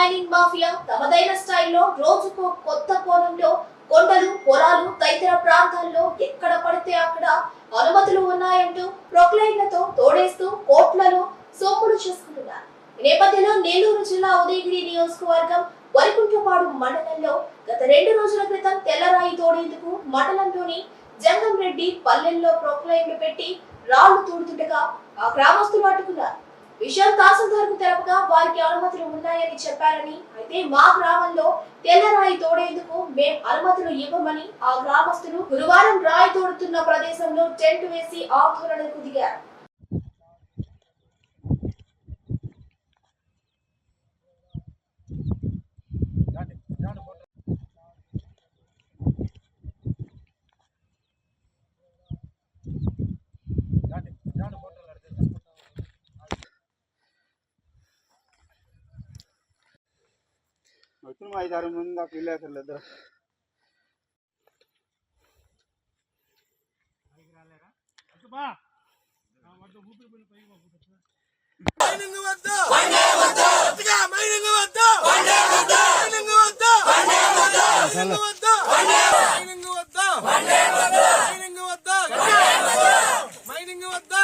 Mining mafia తమదైన స్టైల్లో రోజుకు కొత్త కోణంలో కొండలు పొలాలు తదితర ప్రాంతాల్లో ఎక్కడ పడితే అక్కడ అనుమతులు ఉన్నాయంటూ ప్రొక్లైన్లతో తోడేస్తూ కోట్లలో సోపులు చేసుకుంటున్నారు. ఈ నేపథ్యంలో నెల్లూరు జిల్లా ఉదయగిరి నియోజకవర్గం వరికుంటపాడు మండలంలో గత రెండు రోజుల క్రితం తెల్లరాయి తోడేందుకు మండలంలోని జంగం రెడ్డి పల్లెల్లో ప్రొక్లైన్లు పెట్టి రాళ్ళు తోడుతుండగా ఆ గ్రామస్తులు అడ్డుకున్నారు. విషయం తహసీల్దార్కు తెలపగా వారికి అనుమతులు ఉన్నాయని చెప్పారని అయితే మా గ్రామంలో తెల్లరాయి తోడేందుకు మేం అనుమతులు ఇవ్వమని ఆ గ్రామస్తులు గురువారం రాయి తోడుతున్న ప్రదేశంలో టెంట్ వేసి ఆందోళనకు దిగారు. వచ్చిన ఐదు ఆరు మంది దాకా వెళ్ళారు ఇద్దరు. మైనింగ్ వద్దు కొద్దిగా మైనింగ్ వద్దు మైనింగ్ వద్దు మైనింగ్ వద్దు మైనింగ్ వద్దు మైనింగ్ వద్దు మైనింగ్ వద్దు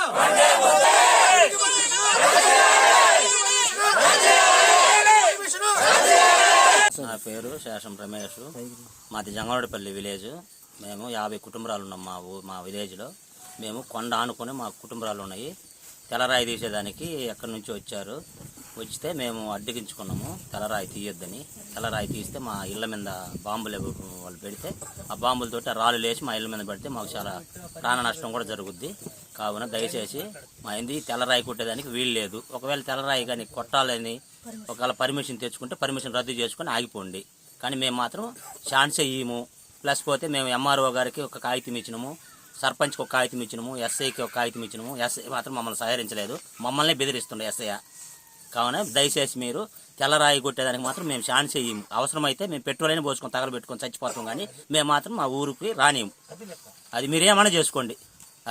నా పేరు శేషం రమేష్. మాది జంగనపల్లి విలేజ్. మేము యాభై కుటుంబాలు ఉన్నాం మా ఊ మా విలేజ్లో. మేము కొండ ఆనుకొని మా కుటుంబాలు ఉన్నాయి. తెల్లరాయి తీసేదానికి ఎక్కడి నుంచి వచ్చారు? వచ్చితే మేము అడ్డగించుకున్నాము. తెల్లరాయి తీయొద్దని. తెల్లరాయి తీస్తే మా ఇళ్ళ మీద బాంబులు వాళ్ళు పెడితే ఆ బాంబులతోటి ఆ రాళ్ళు లేచి మా ఇళ్ళ మీద పెడితే మాకు చాలా ప్రాణ నష్టం కూడా జరుగుద్ది. కావున దయచేసి మా ఇంది తెల్లరాయి కొట్టేదానికి వీలు లేదు. ఒకవేళ తెల్లరాయి కానీ కొట్టాలని ఒకవేళ పర్మిషన్ తెచ్చుకుంటే పర్మిషన్ రద్దు చేసుకుని ఆగిపోండి. కానీ మేము మాత్రం ఛాన్స్ ఇయ్యము. ప్లస్ పోతే మేము ఎంఆర్ఓ గారికి ఒక కాగితం ఇచ్చినాము. సర్పంచ్కి ఒక కాగితం ఇచ్చినాము. ఎస్ఐకి ఒక కాగితం ఇచ్చినాము. ఎస్ఐ మాత్రం మమ్మల్ని సహకరించలేదు. మమ్మల్ని బెదిరిస్తుండే ఎస్ఐ కావున దయచేసి మీరు తెల్లరాయి కొట్టేదానికి మాత్రం మేము ఛాన్స్ ఇయ్యము. అవసరమైతే మేము పెట్రోల్ అయినా పోసుకొని తగలబెట్టుకొని చచ్చిపోతాం కానీ మేము మాత్రం మా ఊరికి రానియం అది మీరేమైనా చేసుకోండి.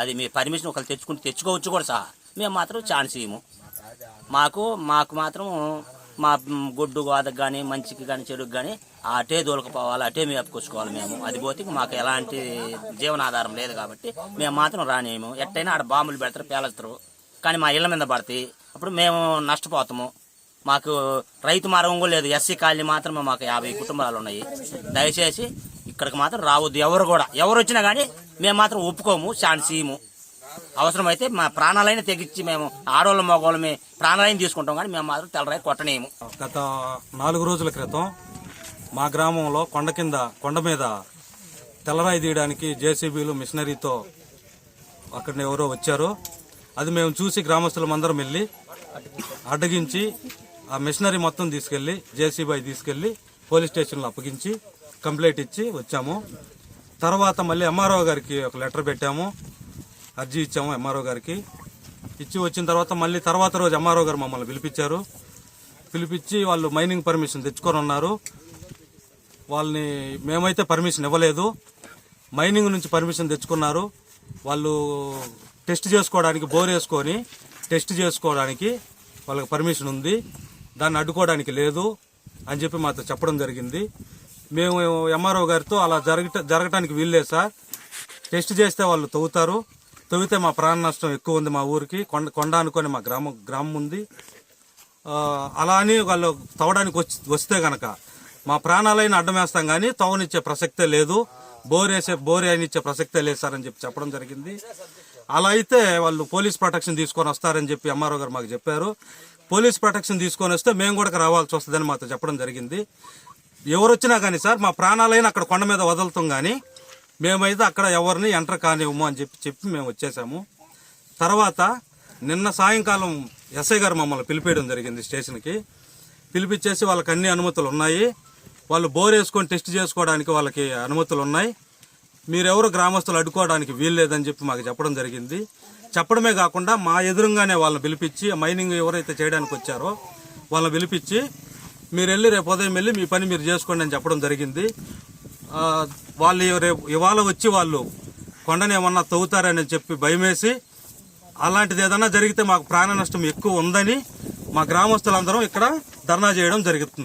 అది మీ పర్మిషన్ ఒకరు తెచ్చుకుంటే తెచ్చుకోవచ్చు కూడా సహా. మేము మాత్రం ఛాన్స్ ఇయ్యము. మాకు మాకు మాత్రం మా గుడ్డు గొడ్డు గోదకు కానీ మంచికి కానీ చెడుకు కానీ అటే దొలకపోవాలి అటే మేపుకొచ్చుకోవాలి మేము. అది పోతే మాకు ఎలాంటి జీవనాధారం లేదు కాబట్టి మేము మాత్రం రానేము ఎట్టయినా ఆడ బాంబులు పెడతారు పేలుస్తారు. కానీ మా ఇళ్ళ మీద పడతాయి అప్పుడు మేము నష్టపోతాము. మాకు రైతు మార్గం కూడా లేదు. ఎస్సీ కాలనీ మాత్రమే మాకు యాభై కుటుంబాలు ఉన్నాయి. దయచేసి ఇక్కడికి మాత్రం రావద్దు. ఎవరు కూడా ఎవరు వచ్చినా కానీ మేము మాత్రం ఒప్పుకోము ఛాన్స్ ఇయ్యము అవసరమైతే మా ప్రాణాలైన తెగించి మేము ఆడవాళ్ళ మగవాళ్ళమే ప్రాణాలైన తీసుకుంటాం కానీ మేము మాత్రం తెల్లరాయి కొట్టనేము. గత నాలుగు రోజుల క్రితం మా గ్రామంలో కొండ కింద కొండ మీద తెల్లరాయి తీయడానికి జేసీబీలు మిషనరీతో అక్కడ ఎవరో వచ్చారు. అది మేము చూసి గ్రామస్తులం అందరం వెళ్ళి అడ్డగించి ఆ మిషనరీ మొత్తం తీసుకెళ్ళి జేసీబీ తీసుకెళ్ళి పోలీస్ స్టేషన్లో అప్పగించి కంప్లైంట్ ఇచ్చి వచ్చాము. తర్వాత మళ్ళీ ఎంఆర్ఓ గారికి ఒక లెటర్ పెట్టాము. అర్జీ ఇచ్చాము ఎంఆర్ఓ గారికి. ఇచ్చి వచ్చిన తర్వాత మళ్ళీ తర్వాత రోజు ఎంఆర్ఓ గారు మమ్మల్ని పిలిపించారు. పిలిపించి వాళ్ళు మైనింగ్ పర్మిషన్ తెచ్చుకొని ఉన్నారు. వాళ్ళని మేమైతే పర్మిషన్ ఇవ్వలేదు. మైనింగ్ నుంచి పర్మిషన్ తెచ్చుకున్నారు. వాళ్ళు టెస్ట్ చేసుకోవడానికి బోర్ వేసుకొని టెస్ట్ చేసుకోవడానికి వాళ్ళకి పర్మిషన్ ఉంది. దాన్ని అడ్డుకోవడానికి లేదు అని చెప్పి మాతో చెప్పడం జరిగింది. మేము ఎంఆర్ఓ గారితో అలా జరగట జరగటానికి వీల్లేదు సార్. టెస్ట్ చేస్తే వాళ్ళు తవ్వుతారు. తవ్వితే మా ప్రాణ నష్టం ఎక్కువ ఉంది మా ఊరికి. కొండ కొండ అనుకొని మా గ్రామం గ్రామం ఉంది. అలా అని వాళ్ళు తవ్వడానికి వచ్చి వస్తే గనక మా ప్రాణాలైన అడ్డం వేస్తాం కానీ తవ్వనిచ్చే ప్రసక్తే లేదు. బోర్ వేసే బోర్ అయినిచ్చే ప్రసక్తే లేదు సార్ అని చెప్పి చెప్పడం జరిగింది. అలా అయితే వాళ్ళు పోలీస్ ప్రొటెక్షన్ తీసుకొని వస్తారని చెప్పి ఎంఆర్ఓ గారు మాకు చెప్పారు. పోలీస్ ప్రొటెక్షన్ తీసుకొని వస్తే మేము కూడా రావాల్సి వస్తుందని మాతో చెప్పడం జరిగింది. ఎవరు వచ్చినా కానీ సార్ మా ప్రాణాలైన అక్కడ కొండ మీద వదులుతాం కానీ మేమైతే అక్కడ ఎవరిని ఎంటర్ కానివ్వము అని చెప్పి చెప్పి మేము వచ్చేసాము. తర్వాత నిన్న సాయంకాలం ఎస్ఐ గారు మమ్మల్ని పిలిపేయడం జరిగింది స్టేషన్కి. పిలిపించేసి వాళ్ళకి అన్ని అనుమతులు ఉన్నాయి. వాళ్ళు బోర్ వేసుకొని టెస్ట్ చేసుకోవడానికి వాళ్ళకి అనుమతులు ఉన్నాయి. మీరెవరు గ్రామస్తులు అడ్డుకోవడానికి వీల్లేదని చెప్పి మాకు చెప్పడం జరిగింది. చెప్పడమే కాకుండా మా ఎదురుగానే వాళ్ళని పిలిపించి మైనింగ్ ఎవరైతే చేయడానికి వచ్చారో వాళ్ళని పిలిపించి మీరు వెళ్ళి రేపు ఉదయం వెళ్ళి మీ పని మీరు చేసుకోండి అని చెప్పడం జరిగింది. వాళ్ళు రేపు ఇవాళ వచ్చి వాళ్ళు కొండని ఏమన్నా తవ్వుతారని చెప్పి భయమేసి అలాంటిది ఏదన్నా జరిగితే మాకు ప్రాణ నష్టం ఎక్కువ ఉందని మా గ్రామస్తులందరం ఇక్కడ ధర్నా చేయడం జరుగుతుంది.